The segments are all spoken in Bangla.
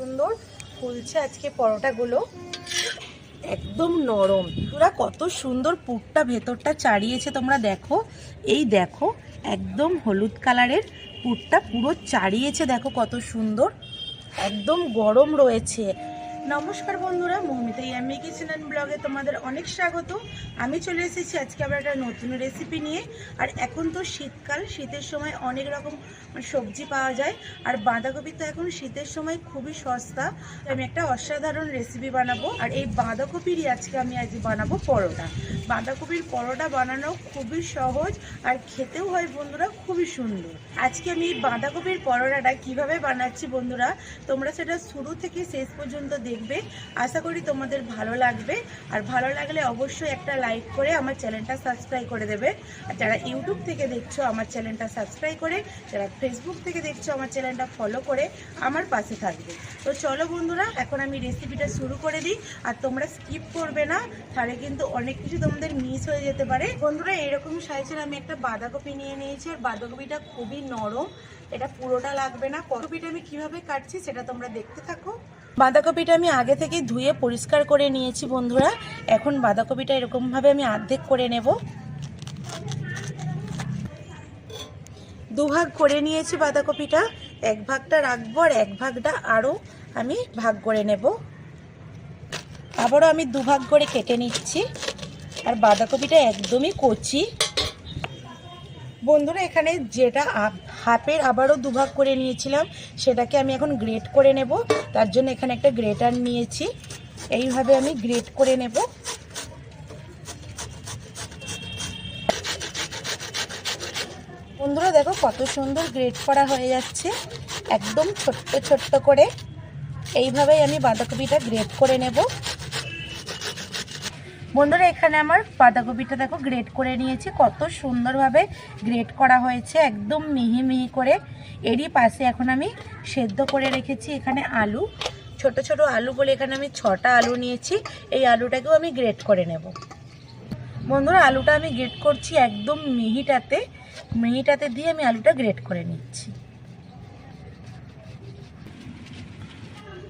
সুন্দর ফুলছে আজকে পরোটাগুলো। একদম নরম। ওরা কত সুন্দর পুরটা ভেতরটা চাড়িয়েছে তোমরা দেখো। এই দেখো, একদম হলুদ কালারের পুরটা পুরো চাড়িয়েছে দেখো কত সুন্দর। একদম গরম রয়েছে। নমস্কার বন্ধুরা, মৌমিতা ইয়ামি কিচেন অ্যান্ড ব্লগে তোমাদের অনেক স্বাগত। আমি চলে এসেছি আজকে আবার একটা নতুন রেসিপি নিয়ে। আর এখন তো শীতকাল, শীতের সময় অনেক রকম সবজি পাওয়া যায়। আর বাঁধাকপি তো এখন শীতের সময় খুবই সস্তা। আমি একটা অসাধারণ রেসিপি বানাবো। আর এই বাঁধাকপিরই আজকে আমি আজ বানাবো পরোটা। বাঁধাকপির পরোটা বানানো খুবই সহজ আর খেতেও হয় বন্ধুরা, খুবই সুন্দর। আজকে আমি এই বাঁধাকপির পরোটাটা কীভাবে বানাচ্ছি বন্ধুরা, তোমরা সেটা শুরু থেকে শেষ পর্যন্ত দেখবে। আশা করি তোমাদের ভালো লাগবে। আর ভালো লাগলে অবশ্যই একটা লাইক করে আমার চ্যানেলটা সাবস্ক্রাইব করে দেবে। আর যারা ইউটিউব থেকে দেখছ আমার চ্যানেলটা সাবস্ক্রাইব করে, যারা ফেসবুক থেকে দেখছ আমার চ্যানেলটা ফলো করে আমার পাশে থাকবে। তো চলো বন্ধুরা, এখন আমি রেসিপিটা শুরু করে দিই। আর তোমরা স্কিপ করবে না, তাহলে কিন্তু অনেক কিছু তোমাদের মিস হয়ে যেতে পারে। বন্ধুরা, এরকম সাইজের আমি একটা বাঁধাকপি নিয়ে নিয়েছি। আর বাঁধাকপিটা খুবই নরম, এটা পুরোটা লাগবে না। কপিটা আমি কীভাবে কাটছি সেটা তোমরা দেখতে থাকো। বাঁধাকপিটা আমি আগে থেকে ধুয়ে পরিষ্কার করে নিয়েছি বন্ধুরা। এখন বাঁধাকপিটা এরকমভাবে আমি অর্ধেক করে নেব। দুভাগ করে নিয়েছি বাঁধাকপিটা। এক ভাগটা রাখব আর এক ভাগটা আরও আমি ভাগ করে নেব। আবারও আমি দুভাগ করে কেটে নিচ্ছি। আর বাঁধাকপিটা একদমই কচি। বন্ধুরা, এখানে যেটা হাফের আবারও দুভাগ করে নিয়েছিলাম, সেটাকে আমি এখন গ্রেট করে নেব। তার জন্য এখানে একটা গ্রেটার নিয়েছি। এইভাবে আমি গ্রেট করে নেব। বন্ধুরা, দেখো কত সুন্দর গ্রেট করা হয়ে যাচ্ছে। একদম ছোট্ট ছোট্ট করে। এইভাবেই আমি বাঁধাকপিটা গ্রেট করে নেব। বন্ধুরা, এখানে আমার বাঁধাকপিটা দেখো গ্রেট করে নিয়েছি। কত সুন্দরভাবে গ্রেট করা হয়েছে, একদম মিহি মিহি করে। এরই পাশে এখন আমি সেদ্ধ করে রেখেছি এখানে আলু। ছোট ছোট আলু বলে এখানে আমি ছটা আলু নিয়েছি। এই আলুটাকেও আমি গ্রেট করে নেব। বন্ধুরা, আলুটা আমি গ্রেট করছি একদম মিহিটাতে। মিহিটাতে দিয়ে আমি আলুটা গ্রেট করে নিচ্ছি।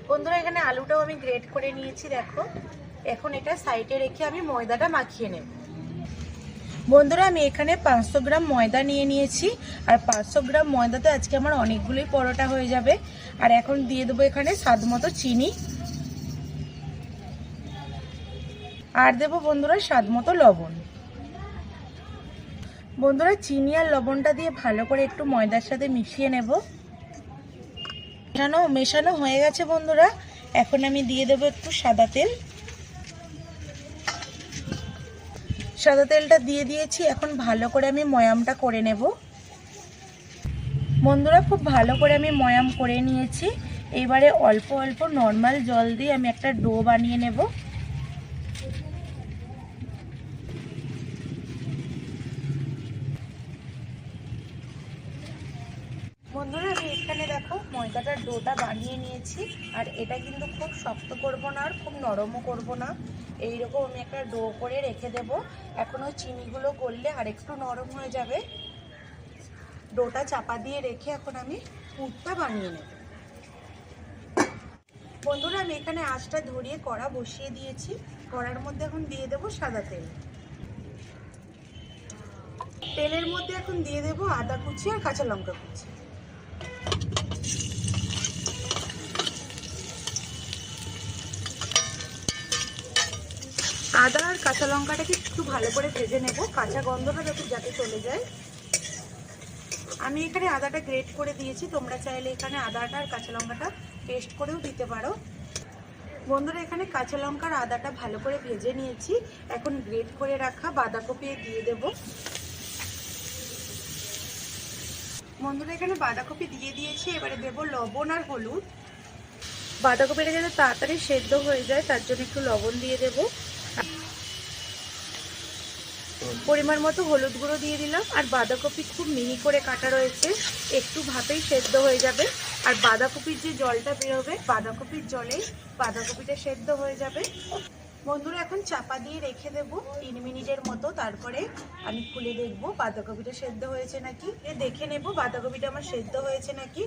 বন্ধুরা, এখানে আলুটাও আমি গ্রেট করে নিয়েছি, দেখো। এখন এটা সাইডে রেখে আমি ময়দাটা মাখিয়ে নেব। বন্ধুরা, আমি এখানে পাঁচশো গ্রাম ময়দা নিয়ে নিয়েছি। আর পাঁচশো গ্রাম ময়দাতে আজকে আমার অনেকগুলোই পরোটা হয়ে যাবে। আর এখন দিয়ে দেবো এখানে স্বাদ মতো চিনি। আর দেবো বন্ধুরা স্বাদ মতো লবণ। বন্ধুরা, চিনি আর লবণটা দিয়ে ভালো করে একটু ময়দার সাথে মিশিয়ে নেব। মেশানো মেশানো হয়ে গেছে বন্ধুরা। এখন আমি দিয়ে দেবো একটু সাদা তেল। সাদা তেলটা দিয়ে দিয়েছি, এখন ভালো করে আমি ময়ামটা করে নেব। বন্ধুরা, খুব ভালো করে আমি ময়াম করে নিয়েছি। এবারে অল্প অল্প নর্মাল জল দিয়ে আমি একটা ডো বানিয়ে নেব বন্ধুরা আমি এখানে ময়দাটার ডোটা বানিয়ে নিয়েছি। আর এটা কিন্তু খুব শক্ত করব না আর খুব নরমও করব না। এইরকম আমি একটা ডো করে রেখে দেব। এখন ওই চিনিগুলো গললে আর একটু নরম হয়ে যাবে। ডোটা চাপা দিয়ে রেখে এখন আমি পুরটা বানিয়ে নেব। বন্ধুরা, আমি এখানে আঁচটা ধরিয়ে কড়া বসিয়ে দিয়েছি। কড়ার মধ্যে এখন দিয়ে দেব সাদা তেল। তেলের মধ্যে এখন দিয়ে দেব আদা কুচি আর কাঁচা লঙ্কা কুচি। আদা আর কাঁচা লঙ্কাটাকে একটু ভালো করে ভেজে নেব। কাঁচা গন্ধটা যাতে যাতে চলে যায়। আমি এখানে আদাটা গ্রেট করে দিয়েছি। তোমরা চাইলে এখানে আদাটা আর কাঁচা লঙ্কাটা পেস্ট করেও দিতে পারো। বন্ধুরা, এখানে কাঁচা লঙ্কার আদাটা ভালো করে ভেজে নিয়েছি। এখন গ্রেট করে রাখা বাঁধাকপি দিয়ে দেব। বন্ধুরা, এখানে বাঁধাকপি দিয়ে দিয়েছি। এবারে দেবো লবণ আর হলুদ। বাঁধাকপিটা যাতে তাড়াতাড়ি সেদ্ধ হয়ে যায়, তার জন্য একটু লবণ দিয়ে দেবো। পরিমাণ মতো হলুদ গুঁড়ো দিয়ে দিলাম। আর বাঁধাকপি খুব মিহি করে কাটা রয়েছে। একটু ভাপেই সেদ্ধ হয়ে যাবে। আর বাঁধাকপির যে জলটা বেরোবে, বাঁধাকপির জলে বাঁধাকপিটা সেদ্ধ হয়ে যাবে। বন্ধুরা, এখন চাপা দিয়ে রেখে দেবো তিন মিনিটের মতো। তারপরে আমি খুলে দেখব বাঁধাকপিটা সেদ্ধ হয়েছে নাকি। দেখে নেব বাঁধাকপিটা আমার সেদ্ধ হয়েছে নাকি।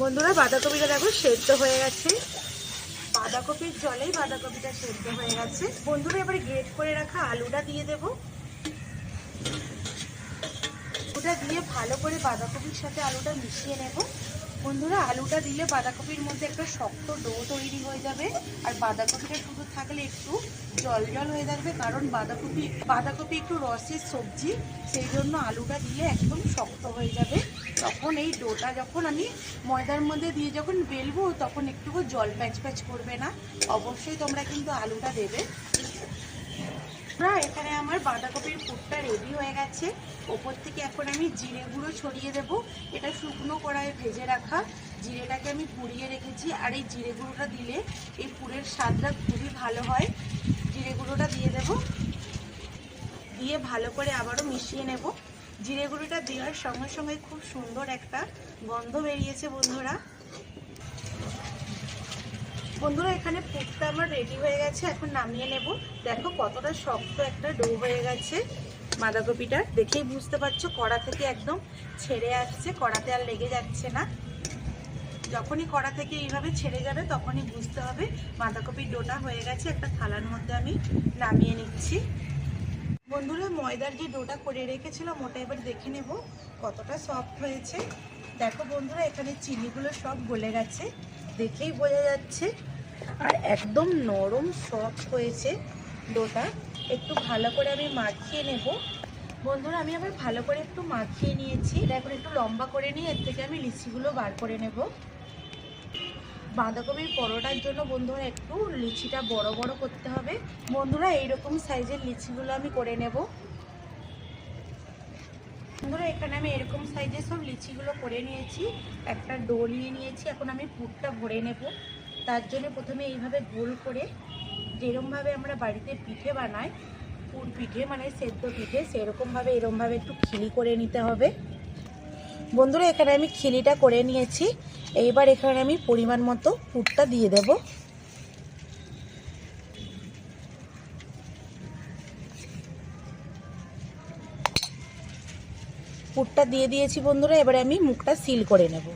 বন্ধুরা, বাঁধাকপিটা দেখো সেদ্ধ হয়ে গেছে। বাঁধাকপির জলেই বাঁধাকপিটা সেদ্ধ হয়ে গেছে। বন্ধুরা, এবারে গ্রেট করে রাখা আলুটা দিয়ে দেব। ওটা দিয়ে ভালো করে বাঁধাকপির সাথে আলুটা মিশিয়ে নেব। বন্ধুরা, আলুটা দিলে বাঁধাকপির মধ্যে একটা শক্ত ডো তৈরি হয়ে যাবে। আর বাঁধাকপিটা শুধু থাকলে একটু জল জল হয়ে থাকবে, কারণ বাঁধাকপি বাঁধাকপি একটু রসের সবজি, সেই জন্য আলুটা দিলে একদম শক্ত হয়ে যাবে। তখন এই ডোটা যখন আমি ময়দার মধ্যে দিয়ে যখন বেলবো, তখন একটুকু জল প্যাচ প্যাচ করবে না। অবশ্যই তোমরা কিন্তু আলুটা দেবে। না এখানে আমার বাঁধাকপির পুরটা রেডি হয়ে গেছে। ওপর থেকে এখন আমি জিরে গুঁড়ো ছড়িয়ে দেব। এটা শুকনো কড়াইয়ে ভেজে রাখা। জিরেটাকে আমি পুড়িয়ে রেখেছি। আর এই জিরে গুঁড়োটা দিলে এই পুরের স্বাদটা খুবই ভালো হয়। জিরে গুঁড়োটা দিয়ে দেব। দিয়ে ভালো করে আবারও মিশিয়ে নেব। জিরে গুঁড়োটা দেওয়ার সঙ্গে সঙ্গে খুব সুন্দর একটা গন্ধ বেরিয়েছে বন্ধুরা। বন্ধুরা, এখানে পুরটা আমার রেডি হয়ে গেছে, এখন নামিয়ে নেব। দেখো কতটা শক্ত একটা ডো হয়ে গেছে বাঁধাকপিটা। দেখেই বুঝতে পারছ, কড়া থেকে একদম ছেড়ে আসছে, কড়াতে আর লেগে যাচ্ছে না। যখনই কড়া থেকে এইভাবে ছেড়ে যাবে, তখনই বুঝতে হবে বাঁধাকপির ডোটা হয়ে গেছে। একটা থালার মধ্যে আমি নামিয়ে নিচ্ছি। বন্ধুরা, ময়দার যে ডোটা করে রেখেছিলাম, ওটা এবার দেখে নেব কতটা সফট হয়েছে। দেখো বন্ধুরা, এখানে চিনিগুলো সব গলে গেছে, দেখেই বোঝা যাচ্ছে। আর একদম নরম সফট হয়েছে ডোটা। একটু ভালো করে আমি মাখিয়ে নেব। বন্ধুরা, আমি আবার ভালো করে একটু মাখিয়ে নিয়েছি। এখন একটু লম্বা করে নিয়ে এর থেকে আমি লিচিগুলো বার করে নেব। বাঁধাকপির পরোটার জন্য বন্ধুরা একটু লিচিটা বড় বড় করতে হবে। বন্ধুরা এইরকম সাইজের লিচিগুলো আমি করে নেব। বন্ধুরা এখানে আমি এরকম সাইজের সব লিচিগুলো করে নিয়েছি। একটা ডো নিয়ে নিয়েছি, এখন আমি পুরটা ভরে নেব। তার জন্য প্রথমে এইভাবে গোল করে যেরমভাবে আমরা বাড়িতে পিঠে বানাই, পুর পিঠে মানে সেদ্ধ পিঠে, সেরকমভাবে এরমভাবে একটু খিলি করে নিতে হবে। বন্ধুরা এখানে আমি খিলিটা করে নিয়েছি। এইবার এখানে আমি পরিমাণ মতো পুরটা দিয়ে দেব। পুরটা দিয়ে দিয়েছি বন্ধুরা, এবারে আমি মুখটা সিল করে নেব।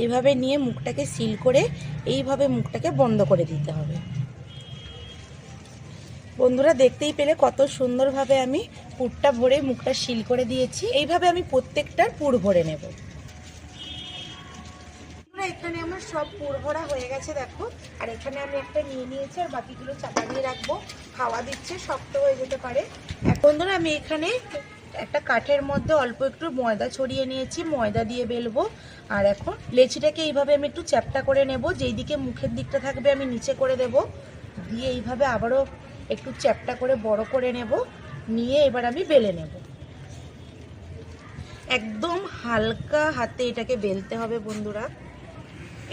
এইভাবে নিয়ে মুখটাকে সিল করে এইভাবে মুখটাকে বন্ধ করে দিতে হবে। বন্ধুরা দেখতেই পেলে কত সুন্দরভাবে আমি পুরটা ভরে মুখটা শিল করে দিয়েছি। এইভাবে আমি প্রত্যেকটার পুর ভরে নেব। বন্ধুরা, এখানে আমার সব পুর ভরা হয়ে গেছে দেখো। আর এখানে আমি একটা নিয়ে নিয়েছি আর বাকিগুলো চাপা দিয়ে রাখব। খাওয়া দিচ্ছে শক্ত হয়ে যেতে পারে। এখন ধরো আমি এখানে একটা কাঠের মধ্যে অল্প একটু ময়দা ছড়িয়ে নিয়েছি ময়দা দিয়ে বেলবো। আর এখন লেচিটাকে এইভাবে আমি একটু চ্যাপটা করে নেব যেই দিকে মুখের দিকটা থাকবে আমি নিচে করে দেব। দিয়ে এইভাবে আবারও একটু চ্যাপটা করে বড় করে নেব, নিয়ে এবার আমি বেলে নেব। একদম হালকা হাতে এটাকে বেলতে হবে বন্ধুরা।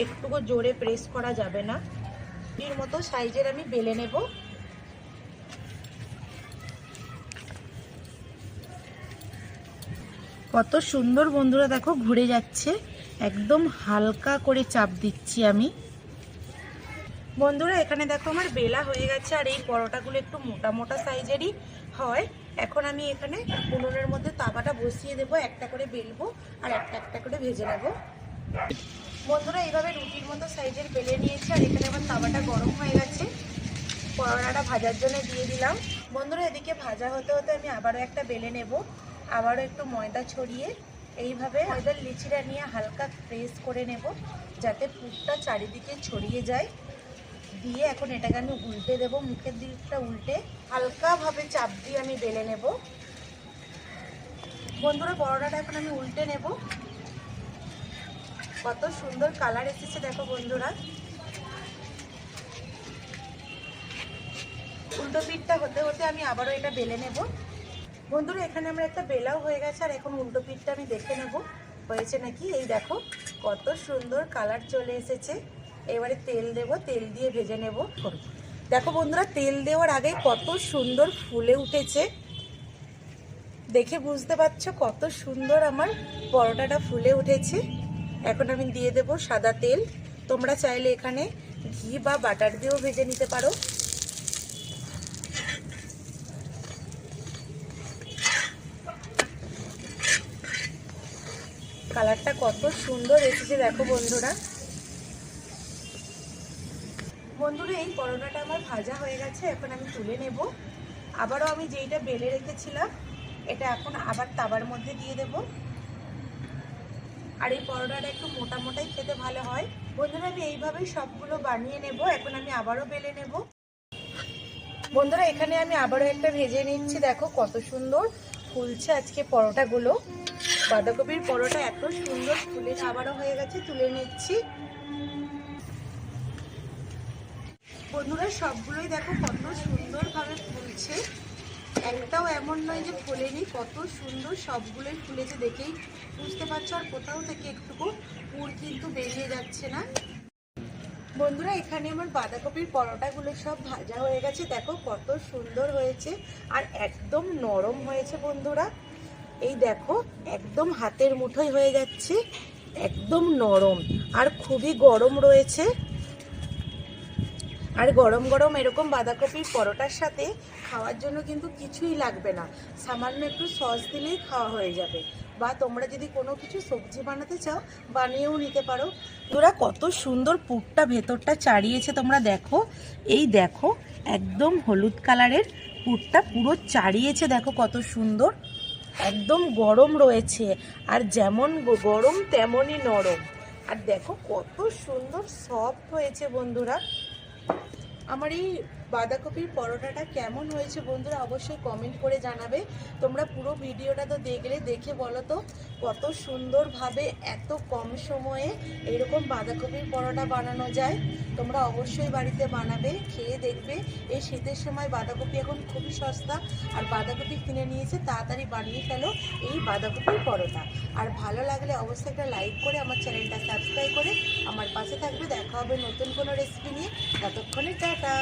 একটুকু জোরে প্রেস করা যাবে না। এর মতো সাইজের আমি বেলে নেব। কত সুন্দর বন্ধুরা দেখো, ঘুরে যাচ্ছে। একদম হালকা করে চাপ দিচ্ছি আমি। বন্ধুরা, এখানে দেখো আমার বেলা হয়ে গেছে আর এই পরোটাগুলো একটু মোটা মোটা সাইজেরই হয়। এখন আমি এখানে উনুনের মধ্যে তাওয়াটা বসিয়ে দেবো, একটা করে বেলবো আর একটা একটা করে ভেজে নেব। বন্ধুরা, এইভাবে রুটির মতো সাইজের বেলে নিয়েছি আর এখানে আমার তাওয়াটা গরম হয়ে গেছে। পরোটাটা ভাজার জন্য দিয়ে দিলাম। বন্ধুরা, এদিকে ভাজা হতে হতে আমি আবারও একটা বেলে নেব। আবারও একটু ময়দা ছড়িয়ে এইভাবে ময়দার লিচিটা নিয়ে হালকা প্রেস করে নেব, যাতে পুরটা চারিদিকে ছড়িয়ে যায়। দিয়ে এখন এটাকে আমি উল্টে দেব, মুখের দিকটা উল্টে। হালকাভাবে চাপ দিয়ে আমি বেলে নেব। বন্ধুরা, পরোটাটা এখন আমি উল্টে নেব। কত সুন্দর কালার এসেছে দেখো বন্ধুরা। উল্টো পিঠটা হতে হতে আমি আবারও এটা বেলে নেব। বন্ধুরা, এখানে আমরা একটা বেলাও হয়ে গেছে, আর এখন উল্টো পিঠটা আমি দেখে নেব। হয়েছে নাকি? এই দেখো, কত সুন্দর কালার চলে এসেছে। এবারে তেল দেব, তেল দিয়ে ভেজে নেব। দেখো বন্ধুরা, তেল দেওয়ার আগে কত সুন্দর ফুলে উঠেছে। দেখে বুঝতে পারছ কত সুন্দর আমার পরোটাটা ফুলে উঠেছে। এখন আমি দিয়ে দেব সাদা তেল। তোমরা চাইলে এখানে ঘি বা বাটার দিয়েও ভেজে নিতে পারো। কালারটা কত সুন্দর এসেছে, দেখো বন্ধুরা। বন্ধুরা, এই পরোটাটা আমার ভাজা হয়ে গেছে, এখন আমি তুলে নেব। আবারও আমি যেইটা বেলে রেখেছিলাম, এটা এখন আবার তাবার মধ্যে দিয়ে দেব। আর এই পরোটাটা একটু মোটা মোটাই খেতে ভালো হয়। বন্ধুরা, আমি এইভাবেই সবগুলো বানিয়ে নেব, এখন আমি আবারও বেলে নেব। বন্ধুরা, এখানে আমি আবারও একটা ভেজে নিচ্ছি, দেখো কত সুন্দর ফুলছে আজকে পরোটাগুলো। বাঁধাকপির পরোটা এত সুন্দর ফুলে আবারও হয়ে গেছে, তুলে নিচ্ছি। বন্ধুরা, সবগুলোই দেখো কত সুন্দরভাবে ফুলছে। একটাও এমন নয় যে ফুলেনি, কত সুন্দর সবগুলোই ফুলেছে দেখেই বুঝতে পারছ, আর কোথাও থেকে একটুকু পুর কিন্তু বেরিয়ে যাচ্ছে না। বন্ধুরা, এখানে আমার বাঁধাকপির পরোটাগুলো সব ভাজা হয়ে গেছে। দেখো কত সুন্দর হয়েছে, আর একদম নরম হয়েছে বন্ধুরা। এই দেখো, একদম হাতের মুঠোয় হয়ে যাচ্ছে, একদম নরম, আর খুবই গরম রয়েছে। আর গরম গরম এরকম বাঁধাকপির পরোটার সাথে খাওয়ার জন্য কিন্তু কিছুই লাগবে না। সামান্য একটু সস দিলেই খাওয়া হয়ে যাবে। বা তোমরা যদি কোনো কিছু সবজি বানাতে চাও, বানিয়েও নিতে পারো। তোরা কত সুন্দর পুরটা ভেতরটা চাড়িয়েছে তোমরা দেখো। এই দেখো, একদম হলুদ কালারের পুরটা পুরো চাড়িয়েছে দেখো কত সুন্দর। একদম গরম রয়েছে, আর যেমন গরম তেমনই নরম। আর দেখো কত সুন্দর সফট হয়েছে বন্ধুরা। আমার এই বাঁধাকপির পরোটাটা কেমন হয়েছে বন্ধুরা অবশ্যই কমেন্ট করে জানাবে। তোমরা পুরো ভিডিওটা তো দেখলে, দেখে বলো তো কত সুন্দরভাবে এত কম সময়ে এরকম বাঁধাকপির পরোটা বানানো যায়। তোমরা অবশ্যই বাড়িতে বানাবে, খেয়ে দেখবে। এই শীতের সময় বাঁধাকপি এখন খুবই সস্তা আর বাঁধাকপি কিনে নিয়েছে, তাড়াতাড়ি বানিয়ে ফেলো এই বাঁধাকপির পরোটা। আর ভালো লাগলে অবশ্যই একটা লাইক করে আমার চ্যানেলটা সাবস্ক্রাইব করে আমার পাশে থাকবে। দেখা হবে নতুন কোনো রেসিপি নিয়ে। ততক্ষণে টাটা।